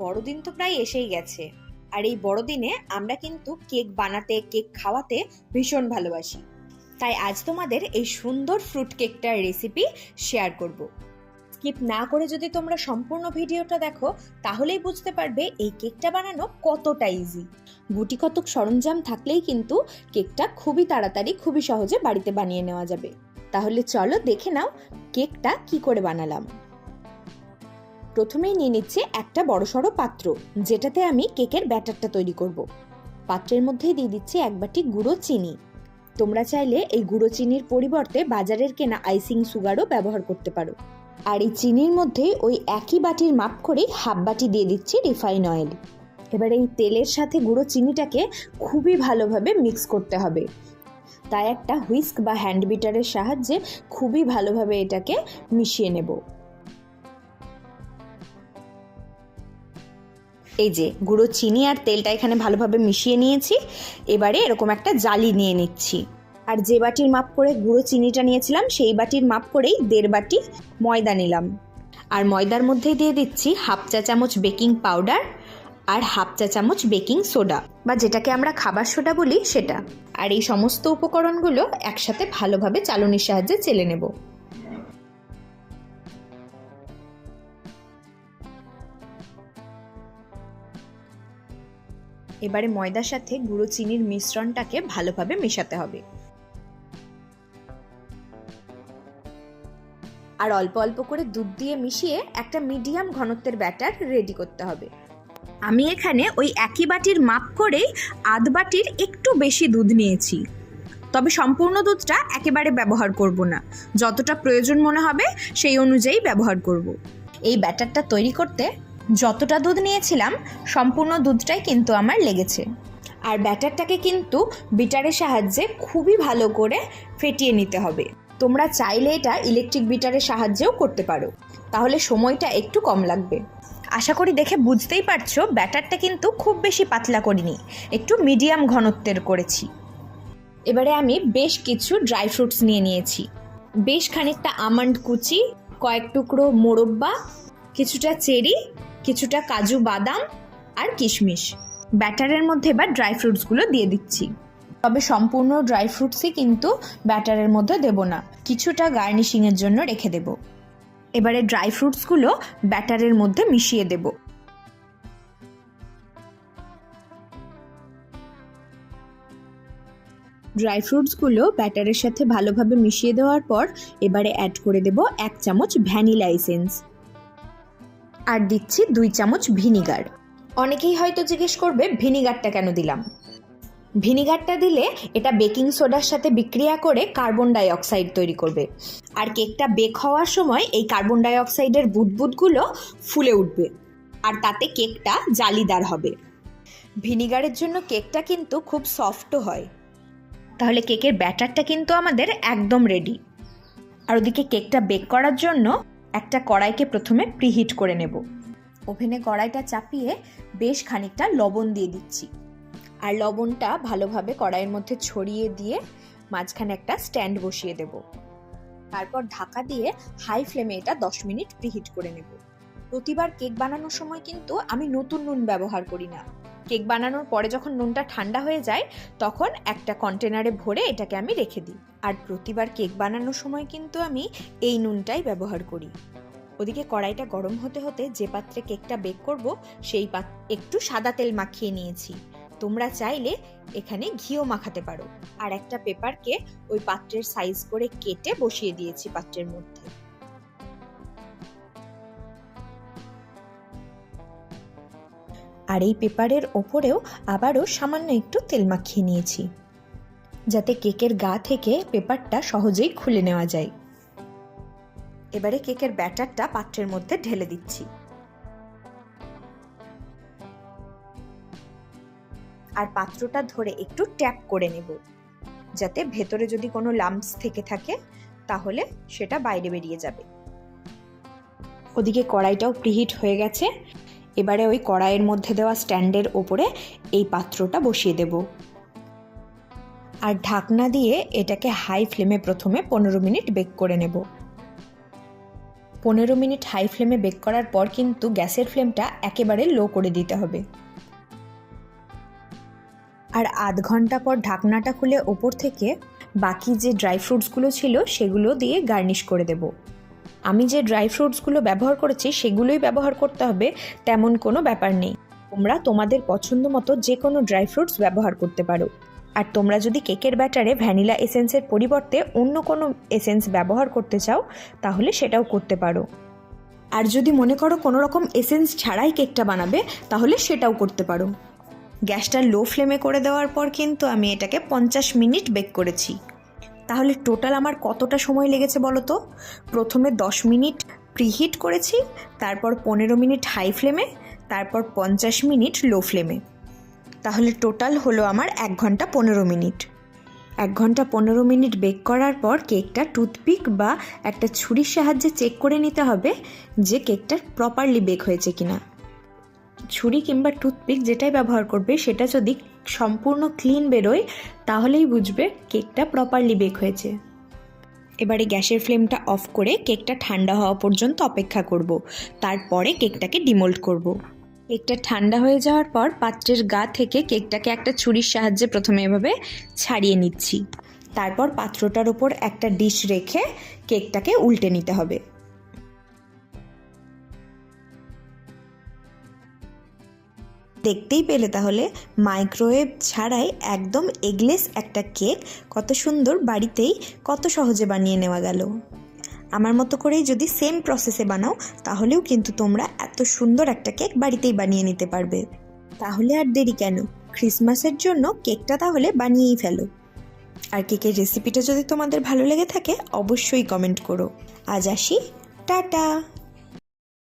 বড়দিন তো প্রায় এসেই গেছে। আর এই বড়দিনে আমরা কিন্তু কেক বানাতে, কেক খাওয়াতে ভীষণ ভালোবাসি। তাই আজ তোমাদের এই সুন্দর ফ্রুট কেকটার রেসিপি শেয়ার করব। স্কিপ না করে যদি তোমরা সম্পূর্ণ ভিডিওটা দেখো, তাহলেই বুঝতে পারবে এই কেকটা বানানো কতটা ইজি গুটি কতক সরঞ্জাম থাকলেই কিন্তু কেকটা খুবই তাড়াতাড়ি, খুবই সহজে বাড়িতে বানিয়ে নেওয়া যাবে। তাহলে চলো দেখে নাও কেকটা কি করে বানালাম। প্রথমেই নিয়ে নিচ্ছে একটা বড়সড় পাত্র, যেটাতে আমি কেকের ব্যাটারটা তৈরি করব। পাত্রের মধ্যেই দিয়ে দিচ্ছি এক বাটি গুঁড়ো চিনি। তোমরা চাইলে এই গুঁড়ো চিনির পরিবর্তে বাজারের কেনা আইসিং সুগারও ব্যবহার করতে পারো। আর এই চিনির মধ্যে ওই একই বাটির মাপ করেই হাফ বাটি দিয়ে দিচ্ছি রিফাইন অয়েল। এবার এই তেলের সাথে গুঁড়ো চিনিটাকে খুবই ভালোভাবে মিক্স করতে হবে। তাই একটা হুইস্ক বা হ্যান্ড বিটারের সাহায্যে খুবই ভালোভাবে এটাকে মিশিয়ে নেব। এই যে গুঁড়ো চিনি আর তেলটা এখানে ভালোভাবে মিশিয়ে নিয়েছি। এবারে এরকম একটা জালি নিয়ে নিচ্ছি। আর যে বাটির মাপ করে গুঁড়ো চিনিটা নিয়েছিলাম, সেই বাটির মাপ করেই দেড় বাটি ময়দা নিলাম। আর ময়দার মধ্যেই দিয়ে দিচ্ছি হাফ চা চামচ বেকিং পাউডার আর হাফ চা চামচ বেকিং সোডা বা যেটাকে আমরা খাবার সোডা বলি সেটা। আর এই সমস্ত উপকরণগুলো একসাথে ভালোভাবে চালনির সাহায্যে চেলে নেব। এবারে ময়দার সাথে গুঁড়ো চিনির মিশ্রণটাকে ভালোভাবে মেশাতে হবে। আর অল্প অল্প করে দুধ দিয়ে মিশিয়ে একটা মিডিয়াম ঘনত্বের ব্যাটার রেডি করতে হবে। আমি এখানে ওই একই বাটির মাপ করেই আধ বাটির একটু বেশি দুধ নিয়েছি। তবে সম্পূর্ণ দুধটা একেবারে ব্যবহার করব না। যতটা প্রয়োজন মনে হবে সেই অনুযায়ী ব্যবহার করব। এই ব্যাটারটা তৈরি করতে যতটা দুধ নিয়েছিলাম, সম্পূর্ণ দুধটাই কিন্তু আমার লেগেছে। আর ব্যাটারটাকে কিন্তু বিটারের সাহায্যে খুবই ভালো করে ফেটিয়ে নিতে হবে। তোমরা চাইলে এটা ইলেকট্রিক বিটারের সাহায্যেও করতে পারো। তাহলে সময়টা একটু কম লাগবে। আশা করি দেখে বুঝতেই পারছ, ব্যাটারটা কিন্তু খুব বেশি পাতলা করিনি। একটু মিডিয়াম ঘনত্বের করেছি। এবারে আমি বেশ কিছু ড্রাই ফ্রুটস নিয়ে নিয়েছি। বেশ খানিকটা আমন্ড কুচি, কয়েক টুকরো মোরব্বা, কিছুটা চেরি কিছুটা কাজু বাদাম আর কিশমিশ। ব্যাটারের মধ্যে এবার ড্রাই ফ্রুটসগুলো দিয়ে দিচ্ছি। তবে সম্পূর্ণ ড্রাই ফ্রুটসই কিন্তু ব্যাটারের মধ্যে দেব না। কিছুটা গার্নিশিংয়ের জন্য রেখে দেব। এবারে ড্রাই ফ্রুটসগুলো ব্যাটারের মধ্যে মিশিয়ে দেব। ড্রাই ফ্রুটসগুলো ব্যাটারের সাথে ভালোভাবে মিশিয়ে দেওয়ার পর এবারে অ্যাড করে দেব এক চামচ ভ্যানিলা এসেন্স। আর দিচ্ছি দুই চামচ ভিনিগার। অনেকেই হয়তো জিজ্ঞেস করবে, ভিনিগারটা কেন দিলাম? ভিনিগারটা দিলে এটা বেকিং সোডার সাথে বিক্রিয়া করে কার্বন ডাই অক্সাইড তৈরি করবে। আর কেকটা বেক হওয়ার সময় এই কার্বন ডাই অক্সাইডের বুদবুদগুলো ফুলে উঠবে। আর তাতে কেকটা জালিদার হবে। ভিনিগারের জন্য কেকটা কিন্তু খুব সফটও হয়। তাহলে কেকের ব্যাটারটা কিন্তু আমাদের একদম রেডি। আর ওদিকে কেকটা বেক করার জন্য একটা কড়াইকে প্রথমে প্রিহিট করে নেব। ওভেনে কড়াইটা চাপিয়ে বেশ খানিকটা লবণ দিয়ে দিচ্ছি। আর লবণটা ভালোভাবে কড়াইয়ের মধ্যে ছড়িয়ে দিয়ে মাঝখানে একটা স্ট্যান্ড বসিয়ে দেব। তারপর ঢাকা দিয়ে হাই ফ্লেমে এটা দশ মিনিট প্রিহিট করে নেব। প্রতিবার কেক বানানোর সময় কিন্তু আমি নতুন নুন ব্যবহার করি না। কেক বানানোর পরে যখন নুনটা ঠান্ডা হয়ে যায়, তখন একটা কন্টেনারে ভরে এটাকে আমি রেখে দিই। আর প্রতিবার কেক বানানোর সময় কিন্তু আমি এই নুনটাই ব্যবহার করি। ওদিকে কড়াইটা গরম হতে হতে যে পাত্রে কেকটা বেক করব, সেই পাত, একটু সাদা তেল মাখিয়ে নিয়েছি। তোমরা চাইলে এখানে ঘিও মাখাতে পারো। আর একটা পেপারকে ওই পাত্রের সাইজ করে কেটে বসিয়ে দিয়েছি পাত্রের মধ্যে। আর এই পেপারের ওপরেও আবারও সামান্য একটু তেল মাখিয়ে নিয়েছি। যাতে কেকের গা থেকে পেপারটা সহজেই খুলে নেওয়া যায়। এবারে কেকের ব্যাটারটা পাত্রের মধ্যে ঢেলে দিচ্ছি। আর পাত্রটা ধরে একটু ট্যাপ করে নেব। যাতে ভেতরে যদি কোনো লাম্পস থেকে থাকে, তাহলে সেটা বাইরে বেরিয়ে যাবে। ওদিকে কড়াইটাও প্রিহিট হয়ে গেছে। এবারে ওই কড়াইয়ের মধ্যে দেওয়া স্ট্যান্ডের ওপরে এই পাত্রটা বসিয়ে দেব। আর ঢাকনা দিয়ে এটাকে হাই ফ্লেমে প্রথমে পনেরো মিনিট বেক করে নেব। পনেরো মিনিট হাই ফ্লেমে বেক করার পর কিন্তু গ্যাসের ফ্লেমটা একেবারে লো করে দিতে হবে। আর আধ ঘণ্টা পর ঢাকনাটা খুলে ওপর থেকে বাকি যে ড্রাই ফ্রুটসগুলো ছিল সেগুলো দিয়ে গার্নিশ করে দেব। আমি যে ড্রাই ফ্রুটসগুলো ব্যবহার করেছি সেগুলোই ব্যবহার করতে হবে, তেমন কোনো ব্যাপার নেই। তোমরা তোমাদের পছন্দ মতো যে কোনো ড্রাই ফ্রুটস ব্যবহার করতে পারো। আর তোমরা যদি কেকের ব্যাটারে ভ্যানিলা এসেন্সের পরিবর্তে অন্য কোনো এসেন্স ব্যবহার করতে চাও, তাহলে সেটাও করতে পারো। আর যদি মনে করো কোনো রকম এসেন্স ছাড়াই কেকটা বানাবে, তাহলে সেটাও করতে পারো। গ্যাসটা লো ফ্লেমে করে দেওয়ার পর কিন্তু আমি এটাকে পঞ্চাশ মিনিট বেক করেছি। তাহলে টোটাল আমার কতটা সময় লেগেছে বলো তো? প্রথমে দশ মিনিট প্রিহিট করেছি, তারপর পনেরো মিনিট হাই ফ্লেমে, তারপর পঞ্চাশ মিনিট লো ফ্লেমে। তাহলে টোটাল হলো আমার এক ঘণ্টা পনেরো মিনিট। এক ঘণ্টা পনেরো মিনিট বেক করার পর কেকটা টুথপিক বা একটা ছুরির সাহায্যে চেক করে নিতে হবে যে কেকটা প্রপারলি বেক হয়েছে কিনা। ছুরি কিংবা টুথপিক যেটাই ব্যবহার করবে, সেটা যদি সম্পূর্ণ ক্লিন বেরোয়, তাহলেই বুঝবে কেকটা প্রপারলি বেক হয়েছে। এবারে গ্যাসের ফ্লেমটা অফ করে কেকটা ঠান্ডা হওয়া পর্যন্ত অপেক্ষা করব। তারপরে কেকটাকে ডিমোল্ড করব। কেকটা ঠান্ডা হয়ে যাওয়ার পর পাত্রের গা থেকে কেকটাকে একটা ছুরির সাহায্যে প্রথমে এভাবে ছাড়িয়ে নিচ্ছি। তারপর পাত্রটার ওপর একটা ডিশ রেখে কেকটাকে উল্টে নিতে হবে। দেখতেই পেলে তাহলে, মাইক্রোওয়েভ ছাড়াই একদম এগলেস একটা কেক কত সুন্দর বাড়িতেই কত সহজে বানিয়ে নেওয়া গেল। আমার মতো করেই যদি সেম প্রসেসে বানাও, তাহলেও কিন্তু তোমরা এত সুন্দর একটা কেক বাড়িতেই বানিয়ে নিতে পারবে। তাহলে আর দেরি কেন? ক্রিসমাসের জন্য কেকটা তাহলে বানিয়েই ফেলো। আর কেকের রেসিপিটা যদি তোমাদের ভালো লেগে থাকে, অবশ্যই কমেন্ট করো। আজ আসি। টাটা!